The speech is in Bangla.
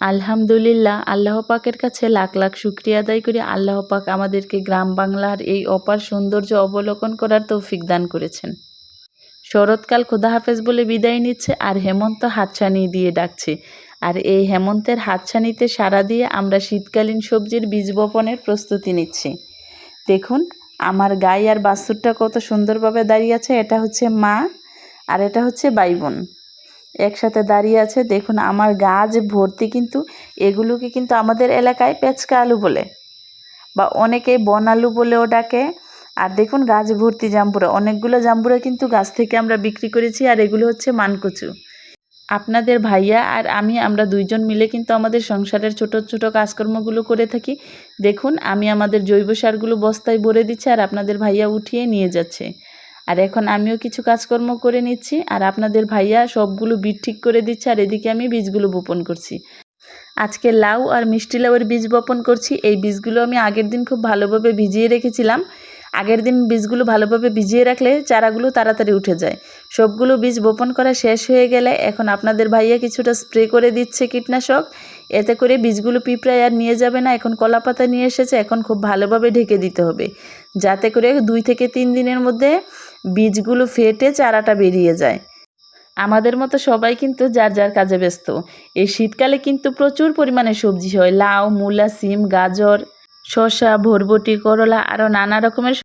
আলহামদুলিল্লাহ, আল্লাহ পাকের কাছে লাখ লাখ শুক্রিয়া আদায় করি। আল্লাহ পাক আমাদেরকে গ্রাম বাংলার এই অপার সৌন্দর্য অবলোকন করার তৌফিক দান করেছেন। শরৎকাল খোদা হাফেজ বলে বিদায় নিচ্ছে আর হেমন্ত হাতছানি দিয়ে ডাকছে। আর এই হেমন্তের হাতছানিতে সাড়া দিয়ে আমরা শীতকালীন সবজির বীজ বপনের প্রস্তুতি নিচ্ছি। দেখুন, আমার গাই আর বাছুরটা কত সুন্দরভাবে দাঁড়িয়ে আছে, এটা হচ্ছে মা আর এটা হচ্ছে বাইবোন একসাথে দাঁড়িয়ে আছে। দেখুন, আমার গাছ ভর্তি কিন্তু এগুলোকে কিন্তু আমাদের এলাকায় পেঁচকা আলু বলে বা অনেকে বন আলু বলেও ডাকে। আর দেখুন, গাছ ভর্তি জাম্বুরা। অনেকগুলো জাম্বুরা কিন্তু গাছ থেকে আমরা বিক্রি করেছি আর এগুলো হচ্ছে মানকচু। আপনাদের ভাইয়া আর আমি, আমরা দুইজন মিলে কিন্তু আমাদের সংসারের ছোট ছোট কাজকর্মগুলো করে থাকি। দেখুন, আমি আমাদের জৈব সারগুলো বস্তায় ভরে দিচ্ছি আর আপনাদের ভাইয়া উঠিয়ে নিয়ে যাচ্ছে। আর এখন আমিও কিছু কাজকর্ম করে নিচ্ছি, আর আপনাদের ভাইয়া সবগুলো বীজ ঠিক করে দিচ্ছে, আর এদিকে আমি বীজগুলো বপন করছি। আজকে লাউ আর মিষ্টি লাউয়ের বীজ বপন করছি, এই বীজগুলো আমি আগের দিন খুব ভালোভাবে ভিজিয়ে রেখেছিলাম। আগের দিন বীজগুলো ভালোভাবে ভিজিয়ে রাখলে চারাগুলো তাড়াতাড়ি উঠে যায়। সবগুলো বীজ বপন করা শেষ হয়ে গেলে এখন আপনাদের ভাইয়া কিছুটা স্প্রে করে দিচ্ছে কীটনাশক। এতে করে বীজগুলো পিঁপড়ায় আর নিয়ে যাবে না, এখন কলা পাতা নিয়ে এসেছে, এখন খুব ভালোভাবে ঢেকে দিতে হবে। যাতে করে দুই থেকে তিন দিনের মধ্যে বীজগুলো ফেটে চারাটা বেরিয়ে যায়। আমাদের মতো সবাই কিন্তু যার যার কাজে ব্যস্ত। এই শীতকালে কিন্তু প্রচুর পরিমাণে সবজি হয়, লাউ, মূলা, সিম, গাজর, শসা, ভরবটি, করলা, আরও নানা রকমের